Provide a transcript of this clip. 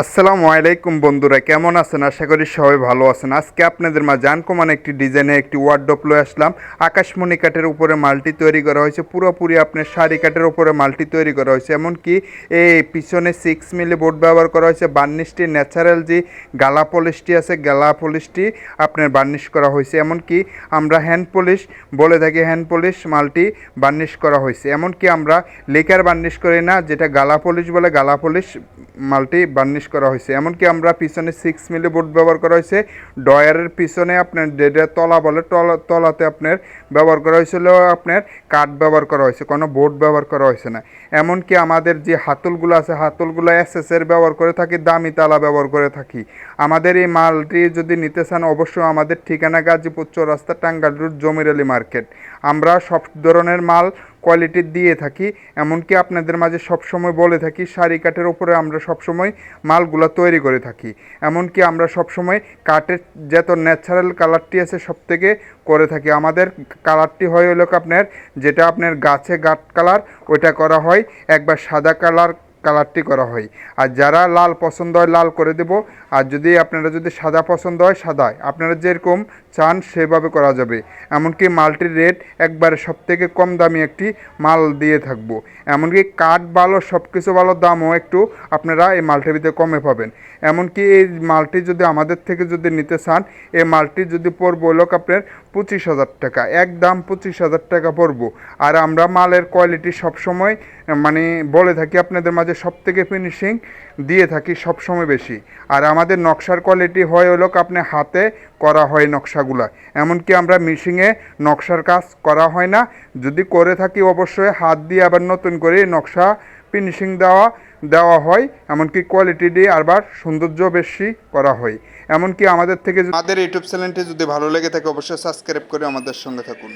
আসসালামু আলাইকুম বন্ধুরা, কেমন আছেন? আশা করি সবাই ভালো আছেন। আজকে আপনাদের মা জানকমান একটি ডিজাইনে একটি ওয়ার্ডরোব লয়ে আসলাম। আকাশমণি কাঠের উপরে মাল্টি তৈরি করা হয়েছে। পুরোপুরি আপনার শাড়ি কাঠের উপরে মাল্টি তৈরি করা হয়েছে। এমনকি এই পিছনে সিক্স মিলি বোর্ড ব্যবহার করা হয়েছে। বার্নিশটি ন্যাচারাল যে গালা পলিশটি আছে, গালা পলিশটি আপনার বার্নিশ করা হয়েছে। এমনকি আমরা হ্যান্ড পলিশ বলে থাকি হ্যান্ড পলিশ মাল্টি বার্নিশ করা হয়েছে। এমনকি আমরা লেকার বার্নিশ করি না, যেটা গালা পলিশ বলে, গালা পলিশ মাল্টি বার্নিশ করা হয়েছে। এমনকি আমরা পিছনে সিক্স মিলি বোর্ড ব্যবহার করা হয়েছে। ডয়ারের পিছনে আপনার যেটা তলা বলে, তলা, তলাতে আপনার ব্যবহার করা হয়েছিল, আপনার কাঠ ব্যবহার করা হয়েছে, কোনো বোর্ড ব্যবহার করা হয়েছে না। এমনকি আমাদের যে হাতলগুলো আছে, হাতলগুলো এসএসের ব্যবহার করে থাকি, দামি তালা ব্যবহার করে থাকি। আমাদের এই মালটি যদি নিতে চান অবশ্যই আমাদের ঠিকানা গাজীপুর চৌরাস্তা টাঙ্গাইল রোড জমির আলী মার্কেট আমরা সব ধরনের মাল কোয়ালিটি দিয়ে থাকি, এমনকি আপনাদের মাঝে সবসময় বলে থাকি, শাড়ি কাঠের ওপরে আমরা সবসময় মালগুলো তৈরি করে থাকি। এমনকি আমরা সবসময় কাঠের যত ন্যাচারাল কালারটি আছে সব থেকে করে থাকি। আমাদের কালারটি হয় হলো আপনার, যেটা আপনার গাছে গাঠ কালার ওইটা করা হয়। একবার সাদা কালার কালারটি করা হয়। আর যারা লাল পছন্দ হয় লাল করে দেব। আর যদি আপনারা যদি সাদা পছন্দ হয় সাদায় আপনারা যেরকম চান সেভাবে করা যাবে। এমনকি মালটির রেট একবারে সব থেকে কম দামি একটি মাল দিয়ে থাকব। এমনকি কাঠ ভালো সব কিছু ভালো দামও একটু আপনারা এই মালটির ভিতরে কমে পাবেন। এমনকি এই মালটি যদি আমাদের থেকে যদি নিতে চান, এই মালটি যদি পড়ব লোক আপনার পঁচিশ হাজার টাকা। একদম পঁচিশ হাজার টাকা পড়ব। আর আমরা মালের কোয়ালিটি সবসময় মানে বলে থাকি আপনাদের মাঝে সব থেকে ফিনিশিং দিয়ে থাকি সবসময় বেশি। আর আমাদের নকশার কোয়ালিটি হয় হলো আপনি হাতে করা হয় নকশাগুলা। এমনকি আমরা মিশিংয়ে নকশার কাজ করা হয় না। যদি করে থাকি অবশ্যই হাত দিয়ে আবার নতুন করে নকশা ফিনিশিং দেওয়া দেওয়া হয়। এমনকি কোয়ালিটি দিয়ে আবার সৌন্দর্য বেশি করা হয়। এমনকি আমাদের থেকে আমাদের ইউটিউব চ্যানেলটি যদি ভালো লেগে থাকে অবশ্যই সাবস্ক্রাইব করে আমাদের সঙ্গে থাকুন।